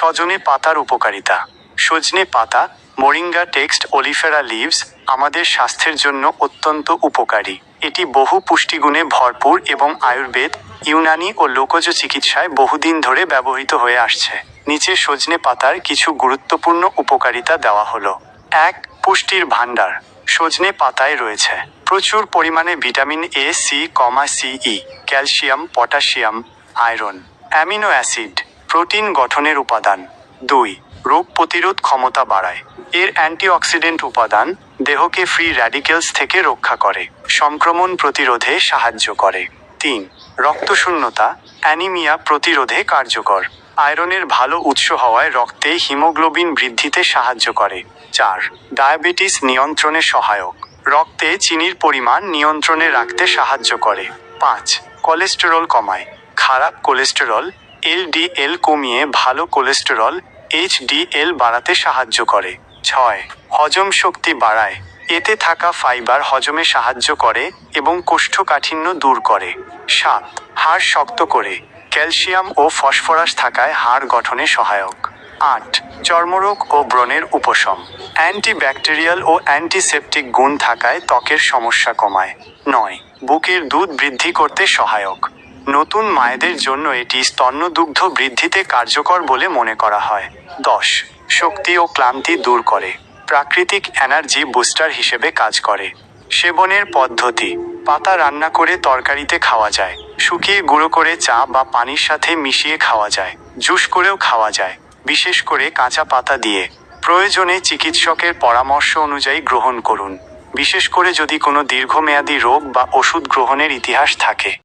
সজনে পাতার উপকারিতা। সজনে পাতা, মোরিঙ্গা টেক্সট, অলিফেরা লিভস আমাদের স্বাস্থ্যের জন্য অত্যন্ত উপকারী। এটি বহু পুষ্টিগুণে ভরপুর এবং আয়ুর্বেদ, ইউনানি ও লোকজ চিকিৎসায় বহুদিন ধরে ব্যবহৃত হয়ে আসছে। নিচে সজনে পাতার কিছু গুরুত্বপূর্ণ উপকারিতা দেওয়া হলো। এক, পুষ্টির ভাণ্ডার। সজনে পাতায় রয়েছে প্রচুর পরিমাণে ভিটামিন এ সি কমা সিই calcium, potassium, iron, amino acid. Protein গঠনের উপাদান। দুই, রোগ প্রতিরোধ ক্ষমতা বাড়ায়। এর অ্যান্টিঅক্সিডেন্ট উপাদান দেহকে ফ্রি র্যাডিক্যালস থেকে রক্ষা করে, সংক্রমণ প্রতিরোধে সাহায্য করে। তিন, রক্তশূন্যতা, অ্যানিমিয়া প্রতিরোধে কার্যকর। আয়রনের ভালো উৎস হওয়ায় রক্তে হিমোগ্লোবিন বৃদ্ধিতে সাহায্য করে। চার, ডায়াবেটিস নিয়ন্ত্রণে সহায়ক। রক্তে চিনির পরিমাণ নিয়ন্ত্রণে রাখতে সাহায্য করে। পাঁচ, কোলেস্টেরল কমায়। খারাপ কোলেস্টেরল এলডিএল কমিয়ে ভালো কোলেস্টেরল এইচডিএল বাড়াতে সাহায্য করে। ছয়, হজম শক্তি বাড়ায়। এতে থাকা ফাইবার হজমে সাহায্য করে এবং কোষ্ঠকাঠিন্য দূর করে। সাত, হাড় শক্ত করে। ক্যালসিয়াম ও ফসফরাস থাকায় হাড় গঠনে সহায়ক। আট, চর্মরোগ ও ব্রণের উপশম। অ্যান্টিব্যাকটেরিয়াল ও অ্যান্টিসেপটিক গুণ থাকায় ত্বকের সমস্যা কমায়। নয়, বুকের দুধ বৃদ্ধি করতে সহায়ক। নতুন মায়েদের জন্য এটি স্তন্যদুগ্ধ বৃদ্ধিতে কার্যকর বলে মনে করা হয়। দশ, শক্তি ও ক্লান্তি দূর করে। প্রাকৃতিক এনার্জি বুস্টার হিসেবে কাজ করে। সেবনের পদ্ধতি, পাতা রান্না করে তরকারিতে খাওয়া যায়, শুকিয়ে গুঁড়ো করে চা বা পানির সাথে মিশিয়ে খাওয়া যায়, জুস করেও খাওয়া যায়, বিশেষ করে কাঁচা পাতা দিয়ে। প্রয়োজনে চিকিৎসকের পরামর্শ অনুযায়ী গ্রহণ করুন, বিশেষ করে যদি কোনো দীর্ঘমেয়াদী রোগ বা ওষুধ গ্রহণের ইতিহাস থাকে।